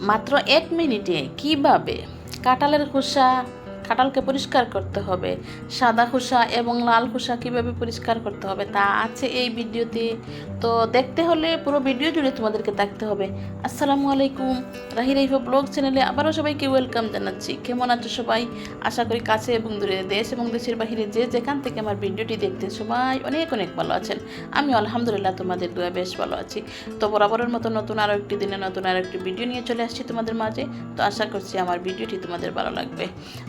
মাত্র এক মিনিটে কীভাবে? কাঁঠালের খোসা কাঁঠালকে পরিষ্কার করতে হবে। সাদা খোসা এবং লাল খোসা কীভাবে পরিষ্কার করতে হবে তা আছে এই ভিডিওতে। তো দেখতে হলে পুরো ভিডিও জুড়ে তোমাদেরকে দেখতে হবে। আসসালামু আলাইকুম। রাহি রাইফ ব্লগ চ্যানেলে আবারও সবাইকে ওয়েলকাম জানাচ্ছি। কেমন আছো সবাই? আশা করি কাছে এবং দূরে দেশ এবং দেশের বাহিরে যে যেখান থেকে আমার ভিডিওটি দেখতে সবাই অনেক অনেক ভালো আছেন। আমি আলহামদুলিল্লাহ তোমাদের দোয়া বেশ ভালো আছি। তো বরাবরের মতো নতুন আরও একটি দিনে নতুন আরও একটি ভিডিও নিয়ে চলে আসছি তোমাদের মাঝে। তো আশা করছি আমার ভিডিওটি তোমাদের ভালো লাগবে।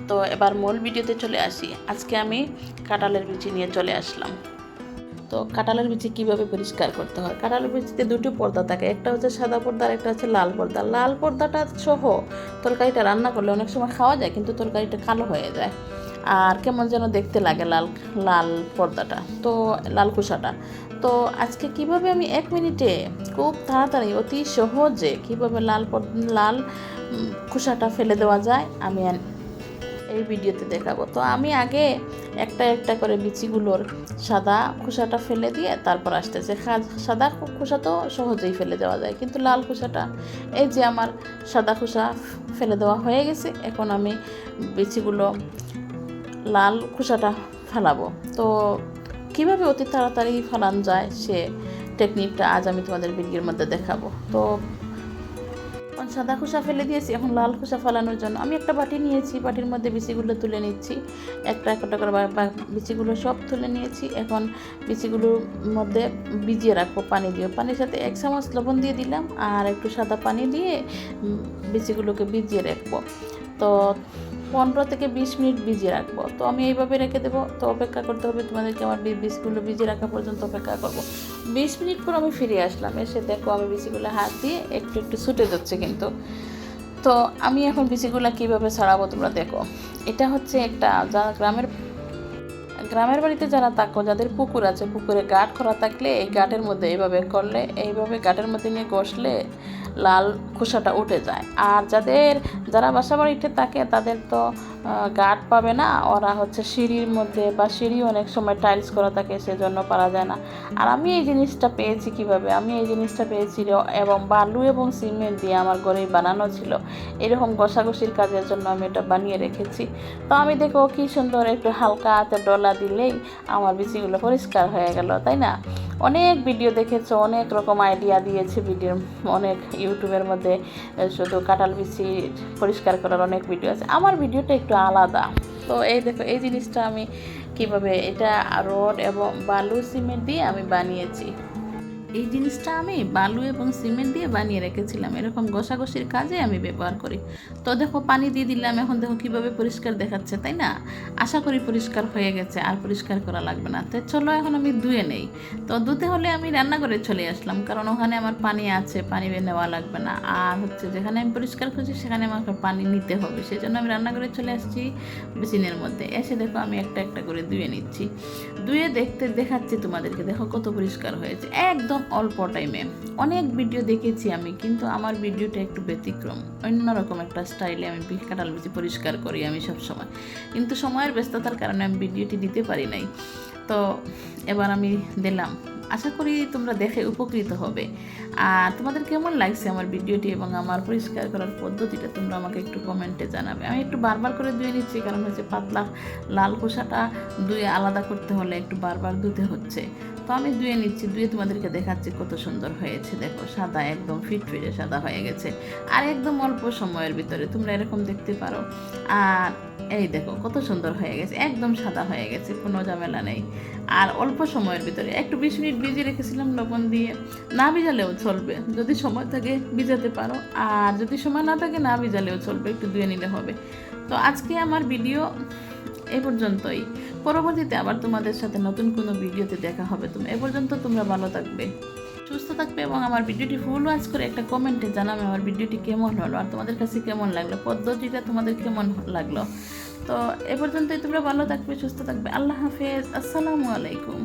তো এবার মূল ভিডিওতে চলে আসি। আজকে আমি কাঁঠালের বিচি নিয়ে চলে আসলাম। তো কাঁঠালের বিচি কীভাবে পরিষ্কার করতে হয়? কাঁঠালের বিচিতে দুটো পর্দা থাকে, একটা হচ্ছে সাদা পর্দা আর একটা হচ্ছে লাল পর্দা। লাল পর্দাটা সহ তরকারিটা রান্না করলে অনেক সময় খাওয়া যায়, কিন্তু তরকারিটা কালো হয়ে যায়। আর কেমন যেন দেখতে লাগে লাল লাল পর্দাটা, তো লাল কুসাটা তো আজকে কীভাবে আমি এক মিনিটে খুব তাড়াতাড়ি, অতি সহজে কীভাবে লাল লাল খোসাটা ফেলে দেওয়া যায়, আমি এই ভিডিওতে দেখাবো। তো আমি আগে একটা একটা করে বিচিগুলোর সাদা খোসাটা ফেলে দিয়ে তারপর আসতেছে। সাদা খোসা তো সহজেই ফেলে দেওয়া যায়, কিন্তু লাল খোসাটা, এই যে আমার সাদা খোসা ফেলে দেওয়া হয়ে গেছে, এখন আমি বিচিগুলো লাল খোসাটা ফেলাবো। তো কীভাবে অতি তাড়াতাড়ি ফেলান যায় সে টেকনিকটা আজ আমি তোমাদের ভিডিওর মধ্যে দেখাবো। তো এখন সাদা খোসা ফেলে দিয়েছি, এখন লাল খোসা ফেলানোর জন্য। আমি একটা বাটি নিয়েছি, বাটির মধ্যে বিচিগুলো তুলে নিচ্ছি। একটা একটা করে বিচিগুলো সব তুলে নিয়েছি। এখন বিচিগুলোর মধ্যে ভিজিয়ে রাখব পানি দিয়ে। পানির সাথে এক চামচ লবণ দিয়ে দিলাম আর একটু সাদা পানি দিয়ে বিচিগুলোকে ভিজিয়ে রাখব। তো পনেরো থেকে বিশ মিনিট ভিজিয়ে রাখব। তো আমি এইভাবে রেখে দেবো। তো অপেক্ষা করতে হবে তোমাদেরকে আমার বীজগুলো ভিজিয়ে রাখা পর্যন্ত অপেক্ষা করব। বিশ মিনিট পর আমি ফিরে আসলাম। এসে দেখো আমি বিচিগুলো হাত দিয়ে একটু একটু ছুটে যাচ্ছে কিন্তু। তো আমি এখন বিচিগুলো কীভাবে ছাড়াবো তোমরা দেখো। এটা হচ্ছে একটা যা গ্রামের গ্রামের বাড়িতে যারা থাকো, যাদের পুকুর আছে, পুকুরে গাঁট করা থাকলে এই গাঁটের মধ্যে এইভাবে করলে, এইভাবে গাঁটের মধ্যে নিয়ে ঘষলে লাল খোসাটা উঠে যায়। আর যাদের যারা বাসা বাড়িতে থাকে, তাদের তো গাঁট পাবে না। ওরা হচ্ছে সিঁড়ির মধ্যে বা সিঁড়ি অনেক সময় টাইলস করা থাকে, সেজন্য পারা যায় না। আর আমি এই জিনিসটা পেয়েছি কীভাবে? আমি এই জিনিসটা পেয়েছি এবং বালু এবং সিমেন্ট দিয়ে আমার ঘরেই বানানো ছিল। এরকম ঘষাঘষির কাজের জন্য আমি এটা বানিয়ে রেখেছি। তো আমি দেখো কি সুন্দর একটু হালকা হাতে ডলা দিলেই আমার বিচিগুলো পরিষ্কার হয়ে গেল, তাই না? অনেক ভিডিও দেখেছ, অনেক রকম আইডিয়া দিয়েছে ভিডিও অনেক ইউটিউবের মধ্যে শুধু কাঁঠাল বিচি পরিষ্কার করার অনেক ভিডিও আছে। আমার ভিডিওটা একটু আলাদা। তো এই দেখো, এই জিনিসটা আমি কীভাবে এটা রড এবং বালু সিমেন্ট দিয়ে আমি বানিয়েছি। এই জিনিসটা আমি বালু এবং সিমেন্ট দিয়ে বানিয়ে রেখেছিলাম। এরকম ঘষাঘষির কাজে আমি ব্যবহার করি। তো দেখো, পানি দিয়ে দিলাম, এখন দেখো কীভাবে পরিষ্কার দেখাচ্ছে, তাই না? আশা করি পরিষ্কার হয়ে গেছে, আর পরিষ্কার করা লাগবে না। তো চলো, এখন আমি ধুয়ে নেই। তো ধুতে হলে আমি রান্নাঘরে চলে আসলাম, কারণ ওখানে আমার পানি আছে, পানি নেওয়া লাগবে না। আর হচ্ছে যেখানে আমি পরিষ্কার করছি, সেখানে আমাকে পানি নিতে হবে। সেই জন্য আমি রান্নাঘরে চলে আসছি বেসিনের মধ্যে। এসে দেখো, আমি একটা একটা করে ধুয়ে নিচ্ছি। ধুয়ে দেখতে দেখাচ্ছি তোমাদেরকে। দেখো কত পরিষ্কার হয়েছে। একদম অল্প টাইমে অনেক ভিডিও দেখেছি আমি, কিন্তু আমার ভিডিওটা একটু ব্যতিক্রম। অন্যরকম একটা স্টাইলে আমি কাঁঠাল বিচি পরিষ্কার করি আমি সব সময় কিন্তু সময়ের ব্যস্ততার কারণে আমি ভিডিওটি দিতে পারি নাই। তো এবার আমি দিলাম। আশা করি তোমরা দেখে উপকৃত হবে। আর তোমাদের কেমন লাগছে আমার ভিডিওটি এবং আমার পরিষ্কার করার পদ্ধতিটা তোমরা আমাকে একটু কমেন্টে জানাবে। আমি একটু বারবার করে ধুয়ে নিচ্ছি কারণ হচ্ছে পাতলা লাল খোসাটা ধুয়ে আলাদা করতে হলে একটু বারবার ধুতে হচ্ছে। তো আমি ধুয়ে নিচ্ছি, ধুয়ে তোমাদেরকে দেখাচ্ছি কত সুন্দর হয়েছে। দেখো, সাদা একদম ফিট ফিটে সাদা হয়ে গেছে। আর একদম অল্প সময়ের ভিতরে তোমরা এরকম দেখতে পারো। আর এই দেখো, কত সুন্দর হয়ে গেছে। একদম সাদা হয়ে গেছে, কোনো ঝামেলা নেই। আর অল্প সময়ের ভিতরে, একটু বিশ মিনিট ভিজিয়ে রেখেছিলাম লবণ দিয়ে। না ভিজালেও চলবে। যদি সময় থাকে ভিজাতে পারো। আর যদি সময় না থাকে না ভিজালেও চলবে। একটু ধুয়ে নিলে হবে। তো আজকে আমার ভিডিও এ পর্যন্তই। পরবর্তীতে আবার তোমাদের সাথে নতুন কোনো ভিডিওতে দেখা হবে। তুমি এ পর্যন্ত তোমরা ভালো থাকবে, সুস্থ থাকবে এবং আমার ভিডিওটি ফুল ওয়াচ করে একটা কমেন্টে জানাবে আমার ভিডিওটি কেমন হলো আর তোমাদের কাছে কেমন লাগল, পদ্ধতিটা তোমাদের কেমন লাগল। তো এ পর্যন্তই তোমরা ভালো থাকবে, সুস্থ থাকবে। আল্লাহ হাফেজ। আসসালামু আলাইকুম।